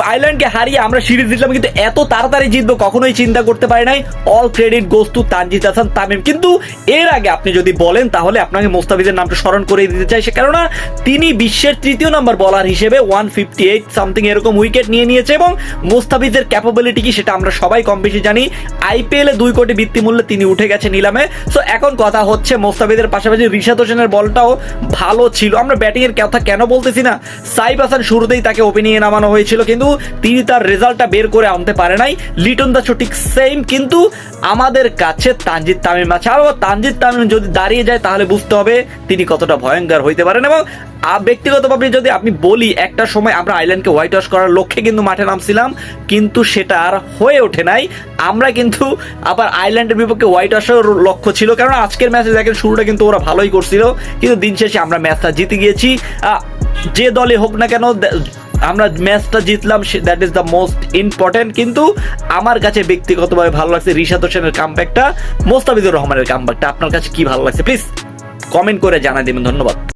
আইল্যান্ডকে হারিয়ে আমরা সিরিজ জিতলাম, কিন্তু এত তাড়াতাড়ি জিতবো কখনোই চিন্তা করতে পারি নাই। All credit goes to Tanzid Hasan Tamim কিন্তু এর আগে আপনি যদি বলেন, তাহলে আপনাকে মোস্তাফিজের নামটা স্মরণ করে দিতে চাই। সে কেননা, তিনি বিশ্বের তৃতীয় নম্বর বলার হিসেবে ওয়ান ফিফটি এইট সামথিং এরকম উইকেট নিয়ে নিয়েছে এবং মোস্তাফিজের ক্যাপাবিলিটি কি সেটা আমরা সবাই কম বেশি জানি। আইপিএল দুই কোটি বৃত্তি মূল্যে তিনি উঠে গেছে নিলামে। সো এখন কথা হচ্ছে মোস্তাফিজের পাশাপাশি রিশাদ হোসেনের বলটাও ভালো ছিল। আমরা ব্যাটিং এর কথা কেন বলতেছি না? সাইব হাসান শুরুতেই তাকে ওপেনিংয়ে নামানো হয়েছিল, কিন্তু তিনি তার রেজাল্টটা বের করে আনতে পারে নাই। লিটন দাস ঠিক সেম কিন্তু আমাদের কাছে তানজিদ তামিম আছে। আর তানজিদ তামিম যদি দাঁড়িয়ে যায়, তাহলে বুঝতে হবে তিনি কতটা ভয়ঙ্কর হইতে পারেন। এবং ব্যক্তিগতভাবে যদি আপনি বলি, একটা সময় আমরা আইল্যান্ডকে হোয়াইট ওয়াশ করার লক্ষ্যে কিন্তু মাঠে নামছিলাম, কিন্তু সেটা আর হয়ে ওঠে নাই। আমরা কিন্তু আবার আইল্যান্ডের বিপক্ষে হোয়াইট ওয়াশের লক্ষ্য ছিল কারণ আজকের ম্যাচে দেখেন শুরুটা কিন্তু ওরা ভালোই করছিল। কিন্তু দিন শেষে আমরা ম্যাচটা জিতে গিয়েছি। যে দলে হোক না কেন আমরা ম্যাচটা জিতলাম that is the most important কিন্তু আমার কাছে ব্যক্তিগতভাবে ভালো লাগছে রিশাদ হোসেনের কামব্যাকটা মোস্তাফিজুর রহমানের কামব্যাকটা আপনার কাছে কি ভালো লাগছে? প্লিজ কমেন্ট করে জানাই দেবেন, ধন্যবাদ।